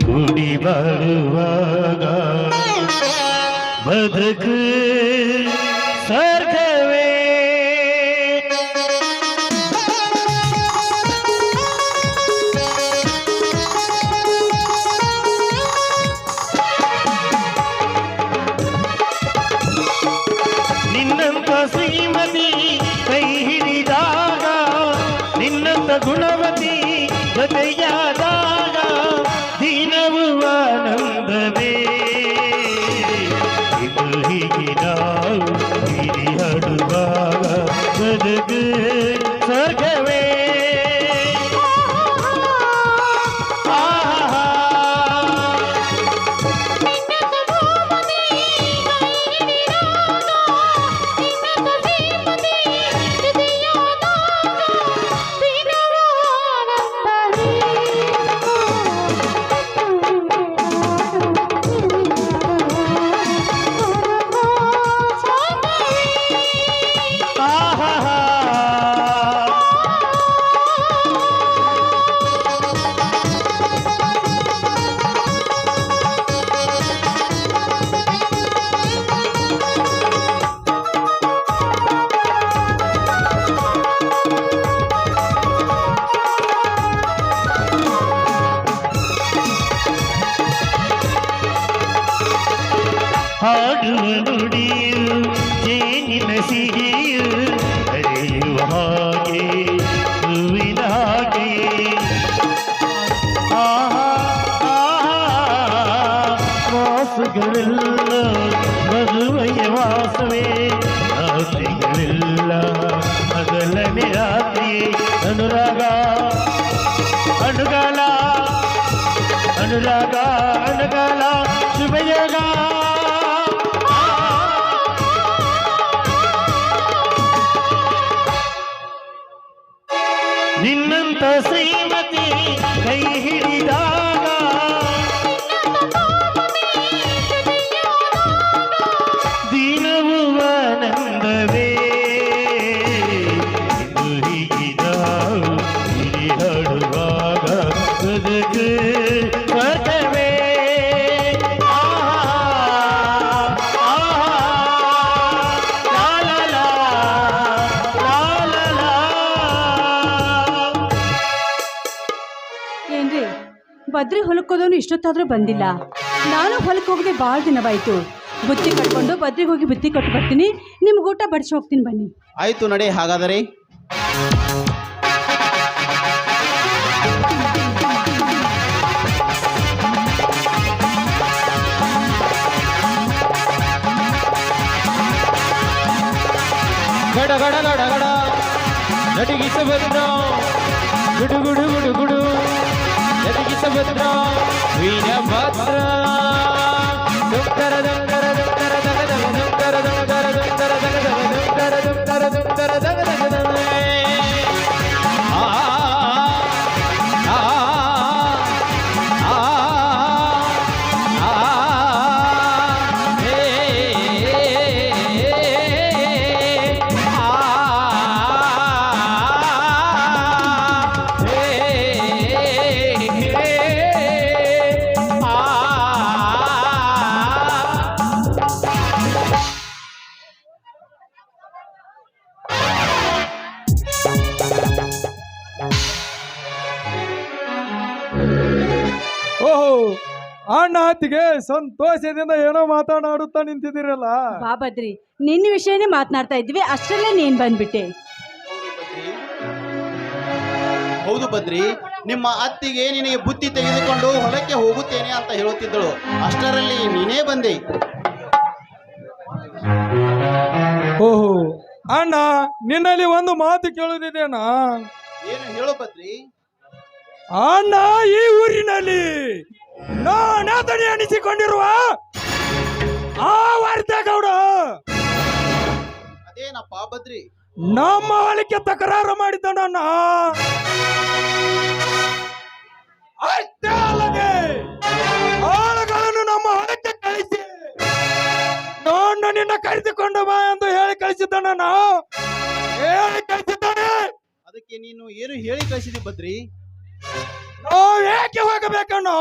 ಕೂಡಿ ಬಾಳುವಾಗ ಬದುಕು ಸ್ವರ್ಗವೇ ನಿನ್ನಂತ ಶ್ರೀಮತಿ ಕೈ ಹಿಡಿದಾಗ ನಿನ್ನಂತ ಗುಣವತಿ ಜೊತೆಯಾದಾಗ ಹಾಡುವ ನುಡಿಯು ಜೇನಿನ ಸಿಹಿಯು ಅರಿಯುವ ಹಾಗೆ ಹೂವಿನ ಹಾಗೆ. ಆಹಾ, ಆಹಾ, ವಾಸುಗಳೆಲ್ಲ ಮಧುವಯ ವಾಸವೇ. ರಾತ್ರಿಗಳೆಲ್ಲ ಮೊದಲನೇ ರಾತ್ರಿ ಅನುರಾಗ ಅನುಗಾಲ ಅನುರಾಗ ಅನುಗಾಲ ಶುಭಯೋಗ. तो श्रीमती गई ಬದ್ರಿ ಹೊಲಕ್ಕೋದವನು ಇಷ್ಟೊತ್ತಾದರೂ ಬಂದಿಲ್ಲ. ನಾನು ಹೊಲಕ್ಕೆ ಹೋಗದೆ ಭಾಳ ದಿನವಾಯ್ತು. ಬುತ್ತಿ ಕಟ್ಕೊಂಡು ಬದ್ರಿಗೆ ಹೋಗಿ ಬುತ್ತಿ ಕಟ್ಟು ಬರ್ತೀನಿ. ನಿಮ್ಗೆ ಊಟ ಬಡಿಸಿ ಹೋಗ್ತೀನಿ ಬನ್ನಿ. ಆಯ್ತು ನಡೆ, ಹಾಗಾದರೆ. ಗಡ ಗಡ ಗಡ ಗಡ. ನಟಿಗಿಸ ಗುಡು ಗುಡು ಗುಡು ಗುಡು. ನಟಿಗಿಸ ಭದ್ರ ವೀರಭದ್ರ ಅಣ್ಣ ಅತ್ತಿಗೆ ಸಂತೋಷದಿಂದ ಏನೋ ಮಾತನಾಡುತ್ತಾ ನಿಂತಿದ್ದೀರಲ್ಲ? ಬಾಬದ್ರಿ ನಿನ್ನ ವಿಷಯನೇ ಮಾತನಾಡ್ತಾ ಇದ್ವಿ ಅಷ್ಟರಲ್ಲೇ ನೀನ್ ಬಂದ್ಬಿಟ್ಟೆ. ಹೌದು ಬದ್ರಿ ನಿಮ್ಮ ಅತ್ತಿಗೆ ನಿನಗೆ ಬುತ್ತಿ ತೆಗೆದುಕೊಂಡು ಹೊಲಕ್ಕೆ ಹೋಗುತ್ತೇನೆ ಅಂತ ಹೇಳುತ್ತಿದ್ದಳು. ಅಷ್ಟರಲ್ಲಿ ನೀನೇ ಬಂದೆ. ಓಹೋ ಅಣ್ಣ ನಿನ್ನಲ್ಲಿ ಒಂದು ಮಾತು ಕೇಳುವುದಿದೇನ ಏನು ಹೇಳು ಬದ್ರಿ ಅಣ್ಣ ಈ ಊರಿನಲ್ಲಿ ನಾನಾತನೆ ಅನಿಸಿಕೊಂಡಿರುವ ಆ ವಾರ್ತೆಗೌಡ ಅದೇನಪ್ಪ ಬದ್ರಿ ನಮ್ಮ ಹೊಲಕ್ಕೆ ತಕರಾರು ಮಾಡಿದ್ದಣ್ಣ ಅಷ್ಟೇ ಅಲ್ಲದೆ ಆಳುಗಳನ್ನು ನಮ್ಮ ಹೊಲಕ್ಕೆ ಕಳಿಸಿ. ನೋಡು ನಿನ್ನ ಕರೆದುಕೊಂಡು ಬಾ ಎಂದು ಹೇಳಿ ಕಳಿಸಿದ್ದಣ್ಣ ಹೇಳಿ ಕಳಿಸಿದ್ದಾನೆ. ಅದಕ್ಕೆ ನೀನು ಏನು ಹೇಳಿ ಕಳಿಸಿದಿ ಬದ್ರಿ ನಾವು ಹೋಗಬೇಕು ಹೋಗಬೇಕಣ್ಣು?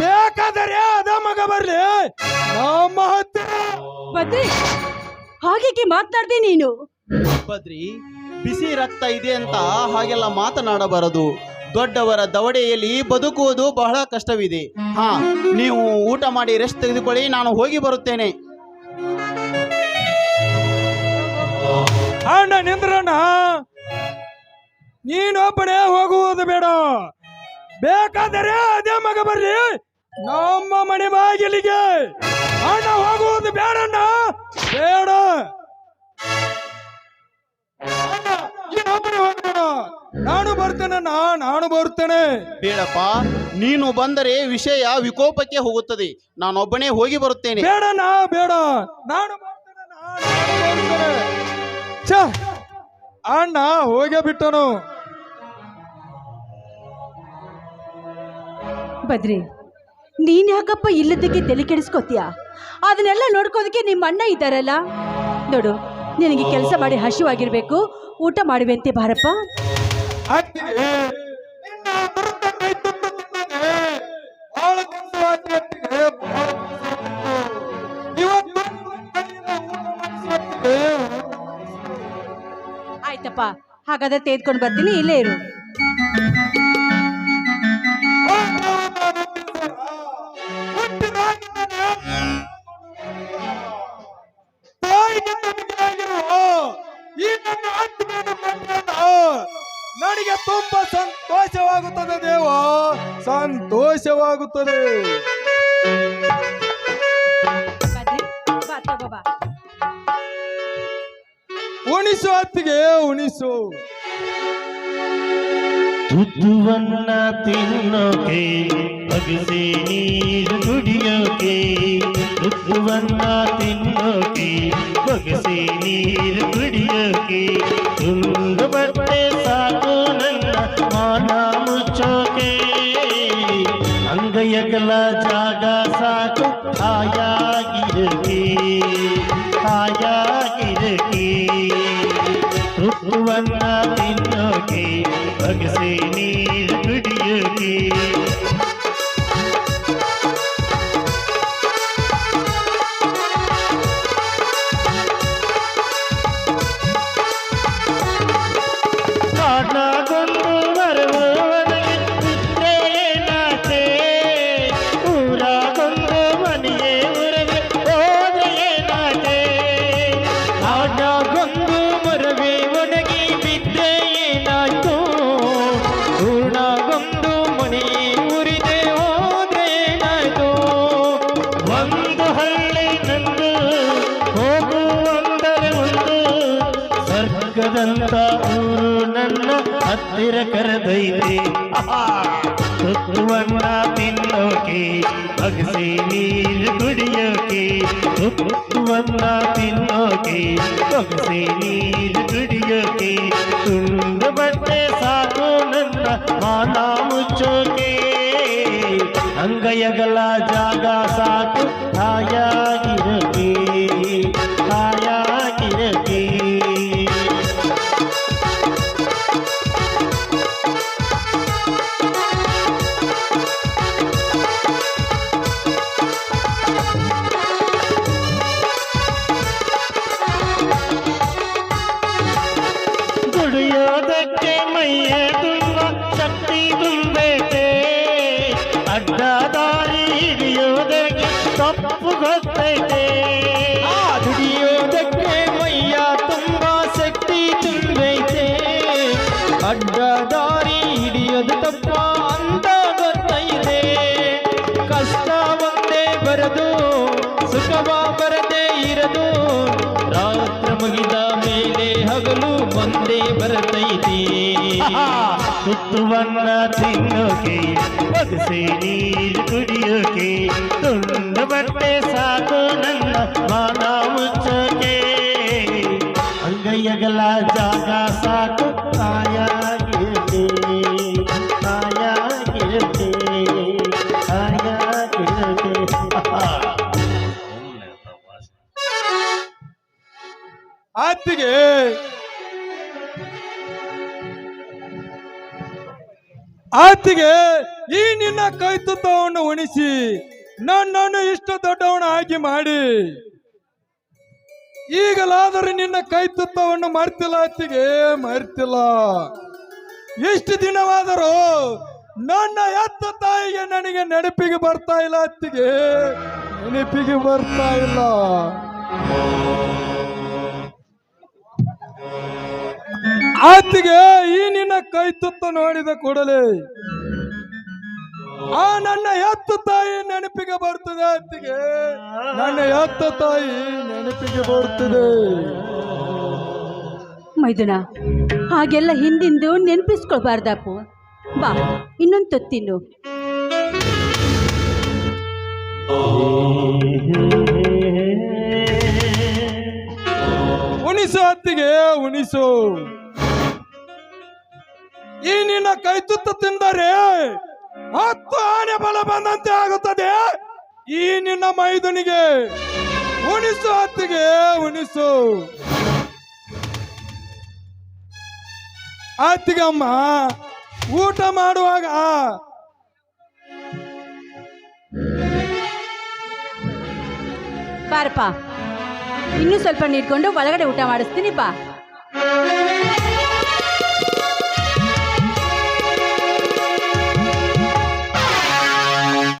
ಬೇಕಾದರೆ ಅದ ಮಗ ಬರ್ಲಿ. ನಮ್ಮ ಹತ್ತಿರ ಬದ್ರಿ ಹಾಗೆ ಮಾತನಾಡ್ದೆ ನೀನು? ಬದ್ರಿ ಬಿಸಿ ರಕ್ತ ಇದೆ ಅಂತ ಹಾಗೆಲ್ಲ ಮಾತನಾಡಬಾರದು. ದೊಡ್ಡವರ ದವಡೆಯಲ್ಲಿ ಬದುಕುವುದು ಬಹಳ ಕಷ್ಟವಿದೆ. ಹಾ ನೀವು ಊಟ ಮಾಡಿ ರೆಸ್ಟ್ ತೆಗೆದುಕೊಳ್ಳಿ ನಾನು ಹೋಗಿ ಬರುತ್ತೇನೆ. ಅಣ್ಣ ನಿಂದ್ರಣ್ಣ ನೀನೊಬ್ಬನೇ ಹೋಗುವುದು ಬೇಡ. ಬೇಕಾದರೆ ಅದೇ ಮಗ ಬರ್ಲಿ. ನಮ್ಮ ಮನೆ ಬಾಗಿಲಿಗೆ ಅಣ್ಣ ಹೋಗುವುದು ಬೇಡಣ್ಣ. ಬೇಡ. ನಾನು ಬರ್ತೇನೆ ನಾನು ಬರ್ತೇನೆ. ಬೇಡಪ್ಪ ನೀನು ಬಂದರೆ ವಿಷಯ ವಿಕೋಪಕ್ಕೆ ಹೋಗುತ್ತದೆ. ನಾನೊಬ್ಬನೇ ಹೋಗಿ ಬರುತ್ತೇನೆ. ಬೇಡಣ್ಣ ಬೇಡ. ನಾನು ಬೇಡ ನಾನು ಬರ್ತೇನೆ. ಛ, ಅಣ್ಣ ಹೋಗೇ ಬಿಟ್ಟನು. ಬದ್ರಿ ನೀನ್ ಯಾಕಪ್ಪ ಇಲ್ಲದಕ್ಕೆ ತಲೆ ಕೆಡಿಸ್ಕೋತೀಯ? ಅದನ್ನೆಲ್ಲ ನೋಡ್ಕೋದಕ್ಕೆ ನಿಮ್ಮ ಅಣ್ಣ ಇದ್ದಾರಲ್ಲ? ನೋಡು ನಿನಗೆ ಕೆಲಸ ಮಾಡಿ ಹಸಿವಾಗಿರ್ಬೇಕು ಊಟ ಮಾಡುವಂತೆ ಬಾರಪ್ಪ ಆಯ್ತಪ್ಪ ಹಾಗಾದ್ರೆ ತೆಗೆದ್ಕೊಂಡು ಬರ್ತೀನಿ ಇಲ್ಲೇ ಇರು. ಬಾ ಉಣಿಸು ಹತ್ತಿಗೆ ಉಣಿಸು. ತುತ್ತುವನ್ನ ತಿನ್ನೋಕೆ ಬಗಸೆ ನೀರು ಕುಡಿಯೋಕೆ ತುತ್ತುವನ್ನ ತಿನ್ನೋಕೆ ಬಗಸೆ ನೀರು ಕುಡಿಯೋಕೆ ತುಂಗ ಬಟ್ಟೆ ಸಾಕು ಅಂಗೈಯಗಲ ಜಾಗ ಸಾಕು. ಹಾಯಾಗಿರಕೆ ಹಾಯಾಗಿರಕೆ ಋತುವನ್ನ ತಿನ್ನೋಕೆ ಹತ್ತಿರ ಕರೆದೈತೆ ತುತ್ತುವನ್ನ ತಿನ್ನೋಕೆ ಬಗಸಿ ನೀರು ಕುಡಿಯೋಕೆ ತುತ್ತುವನ್ನ ತಿನ್ನೋಕೆ ಬಗಸಿ ನೀರು ಕುಡಿಯೋಕೆ ತುಂಡು ಬಟ್ಟೆ ಸಾಕು ನನ್ನ ಮಾನ ಮುಚ್ಚೋಕೆ ಅಂಗೈಯಗಲ ಜಾಗ ಸಾಕು ಹಾಯಾಗಿರಕೆ ಅಡ್ಡ ದಾರಿ ಹಿಡಿಯೋದಕ್ಕೆ ತಪ್ಪು ಗೊತ್ತೈತೆ. ದುಡಿಯೋದಕ್ಕೆ ಮೈಯ ತುಂಬ ಶಕ್ತಿ ತುಂಬೈತೆ. ಅಡ್ಡ ದಾರಿ ಹಿಡಿಯೋದು ತಪ್ಪ ಅಂತ ಗೊತ್ತೈತೆ. ಕಷ್ಟ ಒಂದೇ ಬರದು, ಸುಖವ ಬರದೇ ಇರದು. ರಾತ್ರ ಮುಗಿದ ಮೇಲೆ ಹಗಲು ಒಂದೇ ಬರತೈತಿ. ತುತ್ತುವನ್ನ ತಿನ್ನೋಕೆ ಬಗಸೆ ನೀರು ಕುಡಿಯೋಕೆ ತುಂಡು ಬಟ್ಟೆ ಸಾಕು ನನ್ನ ಮಾನ ಮುಚ್ಚೋಕೆ ಆತಿಗೆ ಈ ನಿನ್ನ ಕೈ ತುತ್ತವನ್ನು ಉಣಿಸಿ ನನ್ನನ್ನು ಇಷ್ಟು ದೊಡ್ಡವನ ಆಗಿ ಮಾಡಿ. ಈಗಲಾದರೂ ನಿನ್ನ ಕೈ ತುತ್ತವನ್ನು ಮರ್ತಿಲ್ಲ ಅತ್ತಿಗೆ, ಮರ್ತಿಲ್ಲ. ಎಷ್ಟು ದಿನವಾದರೂ ನನ್ನ ಎತ್ತ ತಾಯಿಗೆ ನನಗೆ ನೆನಪಿಗೆ ಬರ್ತಾ ಇಲ್ಲ ಅತ್ತಿಗೆ, ನೆನಪಿಗೆ ಬರ್ತಾ ಇಲ್ಲ. ಆತಿಗೆ ಈ ನಿನ್ನ ಕೈ ತುತ್ತ ನೋಡಿದ ಕೂಡಲೇ ಆ ನನ್ನ ಎತ್ತು ತಾಯಿ ನೆನಪಿಗೆ ಬರ್ತದೆ ಅತ್ತಿಗೆ ನನ್ನ ಎತ್ತು ತಾಯಿ ನೆನಪಿಗೆ ಬರ್ತದೆ. ಮೈದುನ ಹಾಗೆಲ್ಲ ಹಿಂದಿಂದು ನೆನಪಿಸ್ಕೊಳ್ಬಾರ್ದಪ್ಪು. ಬಾ ಇನ್ನೊಂದು ತೊತ್ತಿನ್ನು ಉಣಿಸು ಅತ್ತಿಗೆ ಉಣಿಸು. ಈ ನಿನ್ನ ಕೈ ತುತ್ತ ತಿಂದರೆ ಹತ್ತು ಆನೆ ಬಲ ಬಂದಂತೆ ಆಗುತ್ತದೆ. ಈ ನಿನ್ನ ಮೈದುನಿಗೆ ಉಣಿಸು, ಹತ್ತಿಗೆ ಉಣಿಸು. ಆತಿಗಮ್ಮ ಊಟ ಮಾಡುವಾಗ ಬಾರಪ್ಪ, ಇನ್ನೂ ಸ್ವಲ್ಪ ನೀಡ್ಕೊಂಡು ಒಳಗಡೆ ಊಟ ಮಾಡಿಸ್ತೀನಿ, ಬಾ.